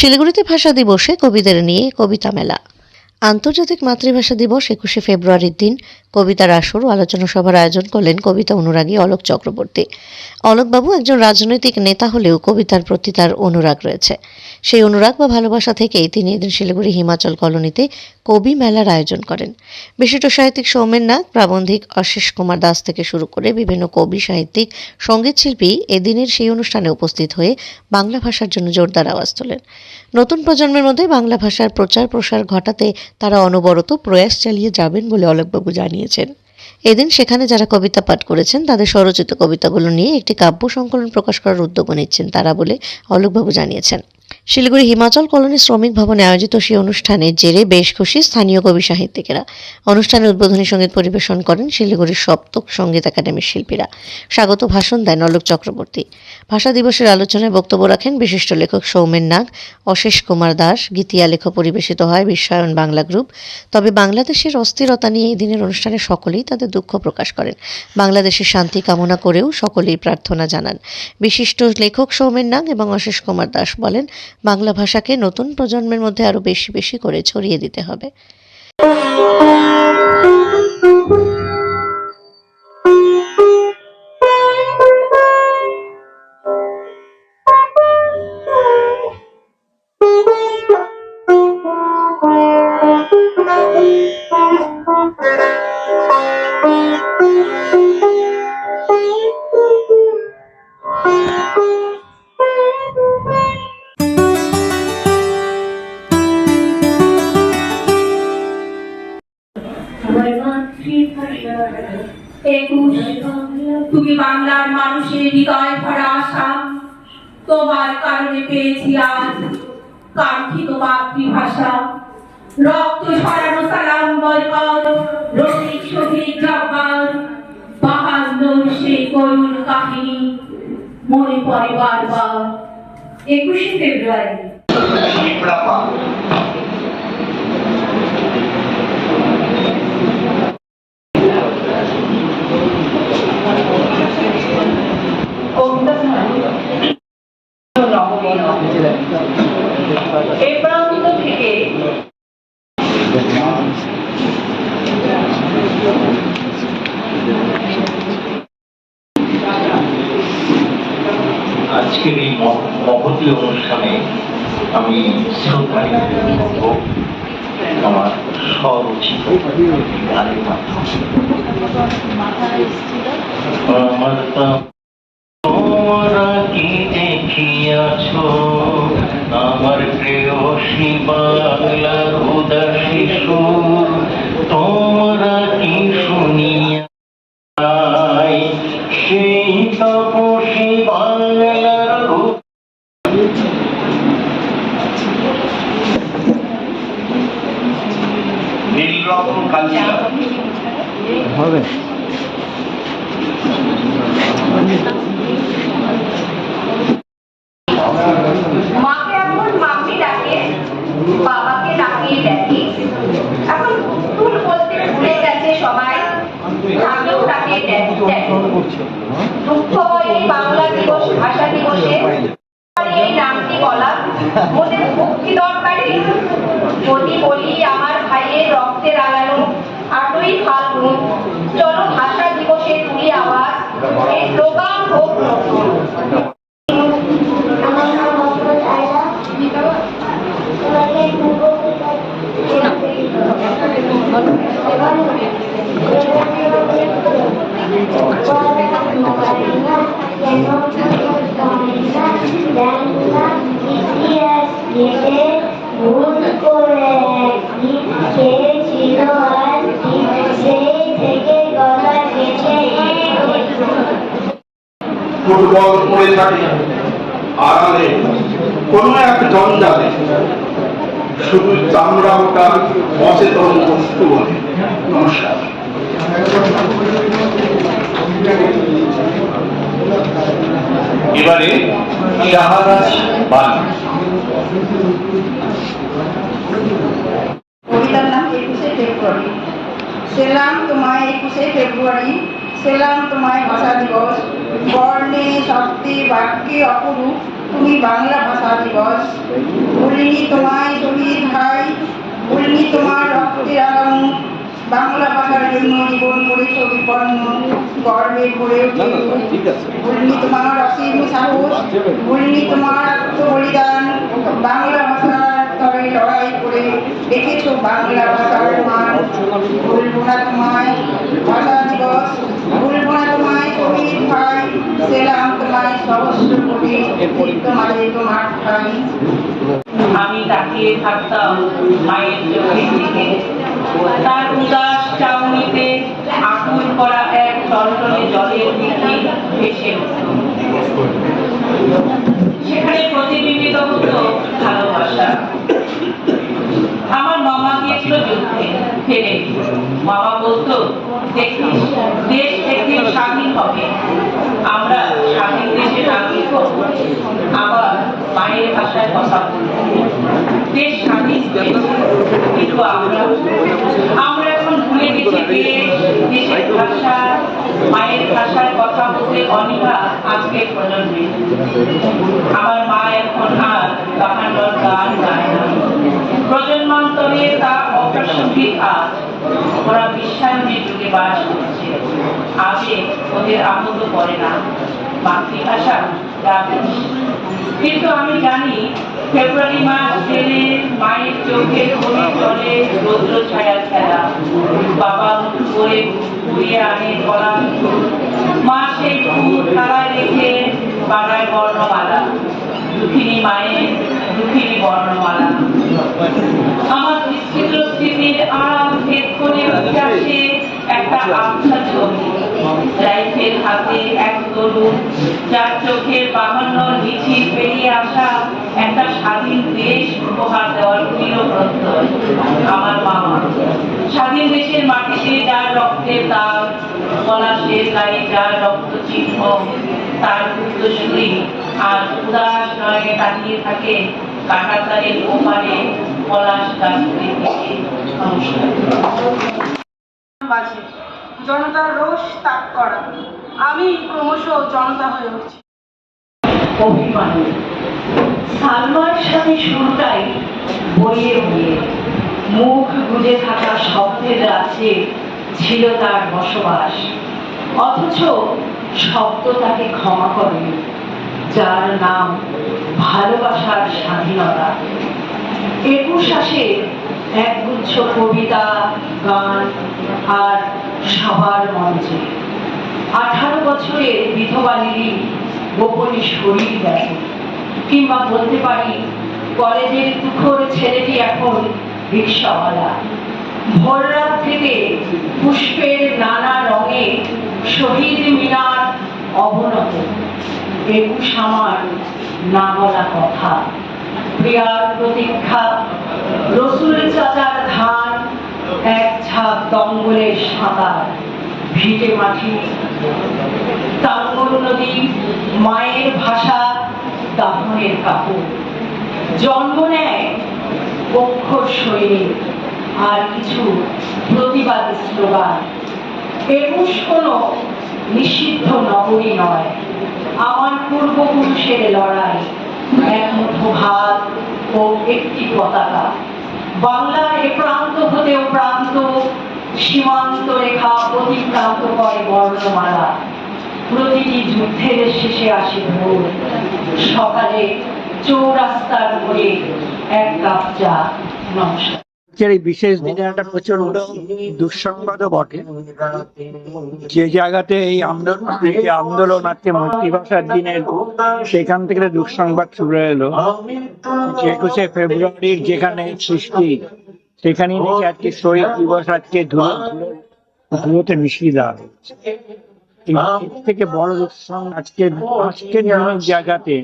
শিলিগুড়িতে ভাষা দিবসে কবিদের নিয়ে কবিতা মেলা। আন্তর্জাতিক মাতৃভাষা দিবস একুশে ফেব্রুয়ারির দিন কবিতার আসর ও আলোচনা সভার আয়োজন করলেন কবিতা অনুরাগী অলোক চক্রবর্তী। অলোকবাবু একজন রাজনৈতিক নেতা হলেও কবিতার প্রতি তার অনুরাগ রয়েছে। সেই অনুরাগ বা ভালোবাসা থেকেই তিনি এদিন শিলিগুড়ি হিমাচল কলোনিতে কবি মেলার আয়োজন করেন। বিশিষ্ট সাহিত্যিক সৌমেন নাথ, প্রাবন্ধিক অশেষ কুমার দাস থেকে শুরু করে বিভিন্ন কবি, সাহিত্যিক সঙ্গীতশিল্পী এদিনের সেই অনুষ্ঠানে উপস্থিত হয়ে বাংলা ভাষার জন্য জোরদার আওয়াজ তোলেন। নতুন প্রজন্মের মধ্যে বাংলা ভাষার প্রচার প্রসার ঘটাতে তারা অনবরত প্রয়াস চালিয়ে যাবেন বলে অলোকবাবু জানিয়েছেন। এদিন সেখানে যারা কবিতা পাঠ করেছেন, তাদের স্বরচিত কবিতাগুলো নিয়ে একটি কাব্য সংকলন প্রকাশ করার উদ্যোগ নিচ্ছেন তারা বলে অলোকবাবু জানিয়েছেন। শিলিগুড়ি হিমাচল কলোনি শ্রমিক ভবনে আয়োজিত সেই অনুষ্ঠানে জেরে বেশ খুশি স্থানীয় কবি সাহিত্যিকেরা। অনুষ্ঠানে উদ্বোধনী সংগীত পরিবেশন করেন শিলিগুড়ির সপ্তক সংগীত একাডেমির শিল্পীরা। স্বাগত ভাষণ দেন অলোক চক্রবর্তী। ভাষা দিবসের আলোচনায় বক্তব্য রাখেন বিশিষ্ট লেখক সৌমেন নাগ, অশেষ কুমার দাস, গীতিয়া লেখ পরিবেশিত হয় বিশ্বায়ন বাংলা গ্রুপ। তবে বাংলাদেশের অস্থিরতা নিয়ে এই দিনের অনুষ্ঠানে সকলেই তাদের দুঃখ প্রকাশ করেন। বাংলাদেশের শান্তি কামনা করেও সকলেই প্রার্থনা জানান। বিশিষ্ট লেখক সৌমেন নাগ এবং অশেষ কুমার দাস বলেন বাংলা ভাষাকে নতুন প্রজন্মের মধ্যে আরও বেশি বেশি করে ছড়িয়ে দিতে হবে। তুমি বাংলার মানুষের হৃদয় ভরা আশা। তোমার কারণে পেয়েছি আজ কাঙ্ক্ষিত মাতৃভাষা। রক্ত ছড়ানো সালাম, বরকত রফিক শহীদ জব্বার বাহান্নর সেই করুণ কাহিনী। মনে পড়ে বারবার। একুশে ফেব্রুয়ারি এই প্রান্ত থেকে আজকের এই মহ- মহতী অনুষ্ঠানে আমি আমার স্বরচিত গানের মাধ্যমে দেখিয়াছ? আমার প্রেয়সী বাংলার হবে। মাকে এখন মাম্মি ডাকে বাবাকে ডাকিয়ে দেখি এখন তুল বলতে ভুলে গেছে সবাই। তাকেও ডাকে ড্যাডি ড্যাডি দুঃখ হয় বাংলা দিবস ভাষা দিবসে। এই নামটি বলা মনে ভক্তি দরকারি যদি বলি আমার ভাইয়ের রক্তে রাগানো আটই ফাল্গুন চলো ভাষা দিবসে তুলি আওয়াজ। এই স্লোগান হোক আমার ফুটবল পড়ে থাকে, আড়ালে কোনো এক জঞ্জালে শুধু চামড়া ওটা অচেতন বস্তু বলে। নমস্কার। এবারে শাহরাজ বান। কবিতার নাম একুশে ফেব্রুয়ারি। সেলাম তোমায় একুশে ফেব্রুয়ারি। সেলাম তোমায় ভাষা দিবস। বর্ণে শব্দে বাক্যে অপরূপ তুমি বাংলা ভাষা দিবস। ভুলিনি তোমায় শহীদ ভাই ভুলিনি তোমার রক্তের আগাম বাংলা ভাষার জন্য জীবন করেছ বিপন্ন গর্বে ভরে ভুলিনি তোমার অসীম সাহস ভুলিনি তোমার আত্মবলিদান বাংলা ভাষার তরে লড়াই করে দেখেছ বাংলা ভাষার মান। ভুলবো না তোমায়। আমি তাকিয়ে থাকতাম মায়ের চোখের দিকে। তার উদাস চাউনিতে আকুল করা এক টলটলে জলের দিকে ভেসে সেখানে প্রতিবিম্বিত হতো ভালোবাসা। আমার মামা গিয়েছিল যুদ্ধে ফেরে মামা দেশ থেকে স্বাধীন হবে। আমরা স্বাধীন দেশে নাগরিক আবার মায়ের ভাষায় কথা দেশ স্বাধীন কিন্তু আমরা আমরা এখন ভুলে গেছি যে দেশের ভাষা, মায়ের ভাষায় কথা বলতে অনীহা আজকের প্রজন্মে। আমার মা এখন আর বাহান্নর গান গায় না। প্রজন্মান্তরে তা অপ্রাসঙ্গিক আজ। ওরা বিশ্বায়নের যুগে বাস করছে। আগে ওদের আনন্দ করে না। মাতৃভাষা কিন্তু আমি জানি, ফেব্রুয়ারি মাস গেলে মায়ের চোখের ঘুমে চলে রৌদ্র ছায়া খেলা বাবা করে কুড়িয়ে আনে গলা মা সেই ফুল থালায় রেখে বানায় বর্ণমালা। দুঃখিনী মায়ের দুঃখিনী বর্ণমালা। আমার বিস্তৃত স্মৃতির আরাম ভেদ করে উঠে আসে একটা আবছা ছবি। রাইফেল হাতে এক তরুণ, যার চোখের বাহান্ন মিছিল পেরিয়ে আসা একটা স্বাধীন দেশ উপহার দেওয়ার দৃঢ় প্রত্যয়, আমার মামা। স্বাধীন দেশের মাটিতে যার রক্তের দাগ, পলাশের গায়ে যার রক্ত চিহ্ন, তার উত্তরসূরি আর উদাস নয়নে তাকিয়ে থাকে কাঁটাতারের ওপারে পলাশ গাছ থেকে নমস্কার বাজে। জনতার রোষ তাক করা। আমি ক্রমশ জনতা হয়ে উঠছি। অভিমান। সালমার সাথে শুরুটাই বইয়ে বইয়ে। মুখ গুজে থাকা শব্দের রাজ্যে ছিল তার বসবাস। অথচ শব্দ তাকে ক্ষমা করেনি। যার নাম ভালোবাসার স্বাধীনতা। একুশ আসে একগুচ্ছ কবিতা, গান আর সবার মঞ্চে। আঠারো বছরের বিধবা লিলি গোপনে শরীর দেখে। কিংবা বলতে পারি, কলেজের তুখোর ছেলেটি এখন রিক্সাওয়ালা। ভোররাত থেকে পুষ্পের নানা রঙে শহীদ মিনার অবনত। একুশ আমার না বলা কথা। প্রিয়ার প্রতীক্ষা রসুল চাচার ধান, এক সাঁতার ভিটে টাঙ্গল নদী, মায়ের ভাষা, দাহনের কাপড়। জন্ম নেয় অক্ষর সৈনিক আর কিছু প্রতিবাদ স্লোগান। একুশ কোনো নিষিদ্ধ নগরী নয়। আমার পূর্বপুরুষের লড়াই, এক মুঠো ভাত ও একটি পতাকা। বাংলার এ প্রান্ত হতে ও প্রান্ত, সীমান্ত রেখা অতিক্রান্ত করে বর্ণমালা। প্রতিটি যুদ্ধের শেষে আসে ভোর। সকালে চৌরাস্তার মোড়ে এক কাপ চা। নমস্কার। আজকের এই বিশেষ দিনে একটা দুঃসংবাদও বটে। যে জায়গাতে এই আন্দোলন আন্দোলন আজকে মাতৃভাষার সেখান থেকে দুঃসংবাদ শুরু যে একুশে ফেব্রুয়ারির যেখানে সৃষ্টি, সেখানেই নাকি আজকে শহীদ দিবস আজকে ধুলো ধুলো- ধুলোতে মিশিয়ে দেওয়া থেকে বড় দুঃসং আজকে, আজকের জায়গাতে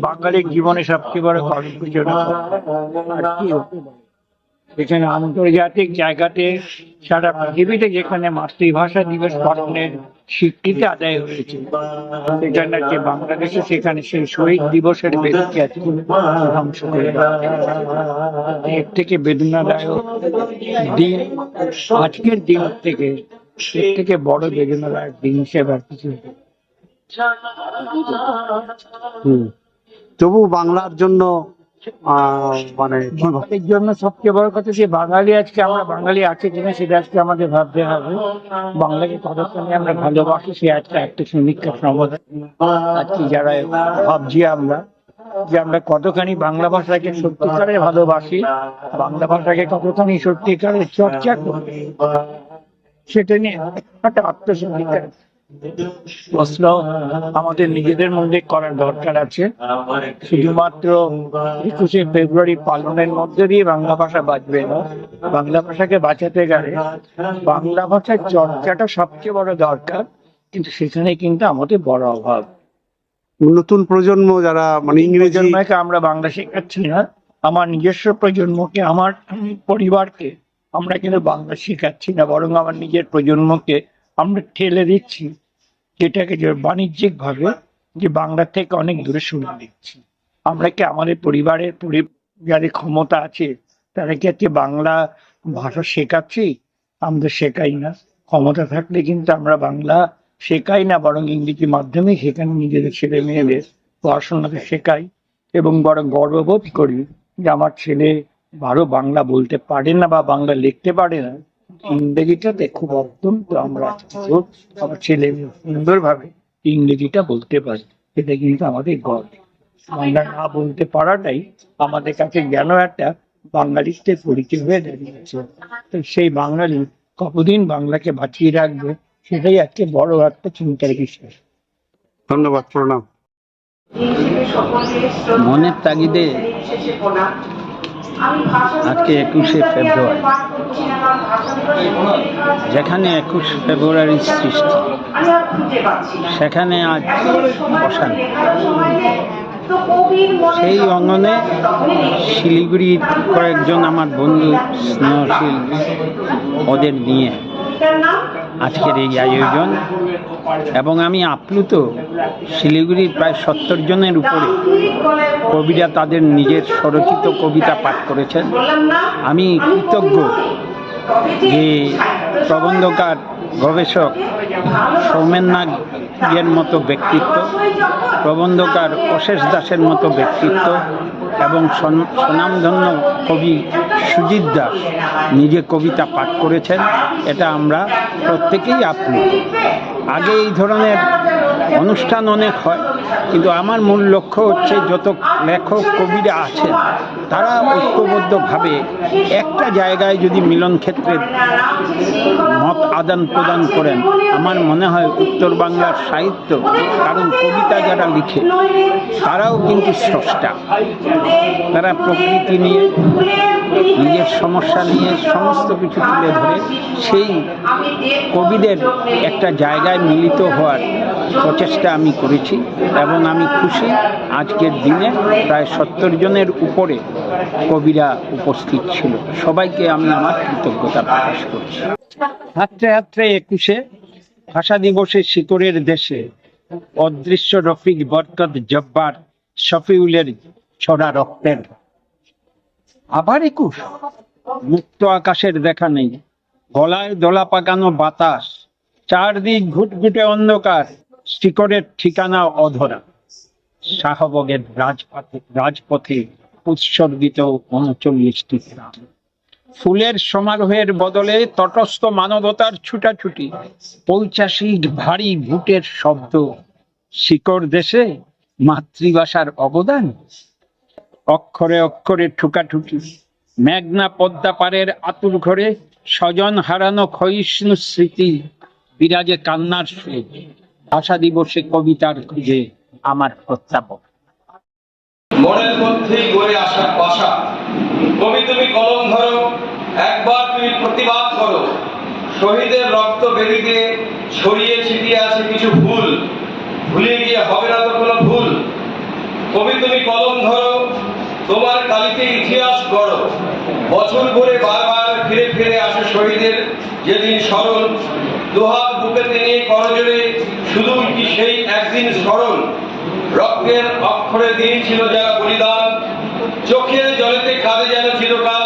বাঙালির জীবনে সবচেয়ে বড় কর্মসূচনা যেখানে আন্তর্জাতিক জায়গাতে সারা পৃথিবীতে যেখানে মাতৃভাষা দিবস পালনের স্বীকৃতি আদায় হয়েছে, সেখানে যে বাংলাদেশে সেখানে সেই শহীদ দিবসের বেদিকে ধ্বংস করে এর থেকে বেদনাদায়ক দিন, আজকের দিন থেকে এর থেকে বড় বেদনার দিন হিসেবে আর কিছু তবু বাংলার জন্য মানে কি জন্য সবচেয়ে বড় কথা যে বাঙালি আজকে আমরা বাঙালি আছে কিনা সেটা আজকে আমাদের ভাবতে হবে। বাংলাকে কতখানি আমরা ভালোবাসি, সে আজকে একটা সমীক্ষা সমাধান আজকে যারা ভাবছি আমরা যে আমরা কতখানি বাংলা ভাষাকে সত্যিকারে ভালোবাসি, বাংলা ভাষাকে কতখানি সত্যিকারে চর্চা করি, সেটা নিয়ে একটা আত্মসমীক্ষা প্রশ্ন আমাদের নিজেদের মধ্যে করার দরকার আছে। শুধুমাত্র একুশে ফেব্রুয়ারি পালনের মধ্যে দিয়ে বাংলা ভাষা বাঁচবে না। বাংলা ভাষাকে বাঁচাতে গেলে বাংলা ভাষার চর্চাটা সবচেয়ে বড় দরকার কিন্তু সেখানে কিন্তু আমাদের বড় অভাব। নতুন প্রজন্ম যারা মানে ইংরেজি আমরা বাংলা শেখাচ্ছি না আমার নিজস্ব প্রজন্মকে আমার পরিবারকে আমরা কিন্তু বাংলা শেখাচ্ছি না বরং আমার নিজের প্রজন্মকে আমরা ঠেলে দিচ্ছি যেটাকে যে বাণিজ্যিক ভাবে যে বাংলা থেকে অনেক দূরে সরিয়ে দিচ্ছি। আমরা কি আমাদের পরিবারের পরি- যাদের ক্ষমতা আছে, তারা কি আজকে বাংলা ভাষা শেখাচ্ছি? আমরা শেখাই না। ক্ষমতা থাকলে কিন্তু আমরা বাংলা শেখাই না, বরং ইংরেজি মাধ্যমে সেখানে নিজেদের ছেলে মেয়েদের পড়াশোনাকে শেখাই এবং বড় গর্ববোধ করি যে আমার ছেলে ভালো বাংলা বলতে পারে না বা বাংলা লিখতে পারে না। ইংরেজিটাতে খুব অত্যন্ত আমরা আমার ছেলে মেয়ে সুন্দরভাবে ইংরেজিটা বলতে পারি এটা কিন্তু আমাদের গর্ব। বাংলা না বলতে পারাটাই আমাদের কাছে যেন একটা বাঙালিত্বের পরিচয় হয়ে দাঁড়িয়েছে। তো সেই বাঙালি কতদিন বাংলাকে বাঁচিয়ে রাখবে সেটাই আজকে বড় একটা চিন্তার বিষয়। ধন্যবাদ প্রণাম। মনের তাগিদে আজকে একুশে ফেব্রুয়ারি। যেখানে একুশ ফেব্রুয়ারির সৃষ্টি। সেখানে আজ অশান্তি সেই অঙ্গনে শিলিগুড়ির কয়েকজন আমার বন্ধু স্নেহশীল ওদের নিয়ে। আজকের এই আয়োজন এবং আমি আপ্লুত শিলিগুড়ির প্রায় সত্তর জনের উপরে কবিরা তাদের নিজের স্বরচিত কবিতা পাঠ করেছেন। আমি কৃতজ্ঞ যে প্রবন্ধকার গবেষক সৌমেন নাগ এর মতো ব্যক্তিত্ব, প্রবন্ধকার অশেষ দাসের মতো ব্যক্তিত্ব এবং সন- স্বনামধন্য কবি সুজিত দাস নিজে কবিতা পাঠ করেছেন, এটা আমরা প্রত্যেকেই আপ্লুত। আগে এই ধরনের অনুষ্ঠান অনেক হয়, কিন্তু আমার মূল লক্ষ্য হচ্ছে যত লেখক, কবিরা আছেন, তারা ঐক্যবদ্ধভাবে একটা জায়গায় যদি মিলন ক্ষেত্রে মত আদান প্রদান করেন। আমার মনে হয় উত্তর বাংলার সাহিত্য, কারণ কবিতা যারা লিখে, তারাও কিন্তু স্রষ্টা। তারা প্রকৃতি নিয়ে, নিজের সমস্যা নিয়ে সমস্ত কিছু তুলে ধরে, সেই কবিদের একটা জায়গায় মিলিত হওয়ার প্রচেষ্টা আমি করেছি এবং আমি খুশি আজকের দিনে প্রায় সত্তর জনের উপরে কবিরা উপস্থিত ছিল। সবাইকে আমি আমার কৃতজ্ঞতা প্রকাশ করছি। হাতরে হাতরে একুশে ভাষা দিবসের শিকড়ের দেশে। অদৃশ্য রফিক বরকত জব্বার শফিউলের ছড়া রক্তের। আবার একুশ। মুক্ত আকাশের দেখা নেই। গলায় দোলা পাকানো বাতাস। চারদিক ঘুটঘুটে অন্ধকার। শিকড়ের ঠিকানা অধরা। শাহবগের রাজপথে রাজপথে উৎসর্গিত উনচল্লিশটি গ্রাম। ফুলের সমারোহের বদলে তটস্থ মানবতার ছুটাছুটি। পৌঁছাশি ভারী বুটের শব্দ। শিকড় দেশে মাতৃভাষার অবদান। অক্ষরে অক্ষরে ঠুকাঠুকি। মেঘনা পদ্মা পারের আতুর ঘরে স্বজন হারানো ক্ষয়িষ্ণু স্মৃতি। বিরাজে কান্নার সুরে। ভাষা দিবসে কবিতার খুঁজে আমার প্রত্যাপক মনের মধ্যেই গড়ে আসা বাসা। কবি তুমি কলম ধরো একবার তুমি প্রতিবাদ করো। শহীদের রক্ত বেরিতে ছড়িয়ে ছিটিয়ে আছে কিছু ভুল। ভুলে গিয়ে হবে না তো কোনো ভুল। কবি তুমি কলম ধরো, তোমার কালিতে ইতিহাস গড়ো। বছর ভরে বারবার ফিরে ফিরে আসে শহীদের যেদিন স্মরণ। দুহাত বুকেতে নিয়ে করজোরে শুধু কি সেই একদিন স্মরণ? রক্তের অক্ষরে দিন ছিল যারা বলিদান, চোখের জলেতে কাঁদে যেন চিরকাল।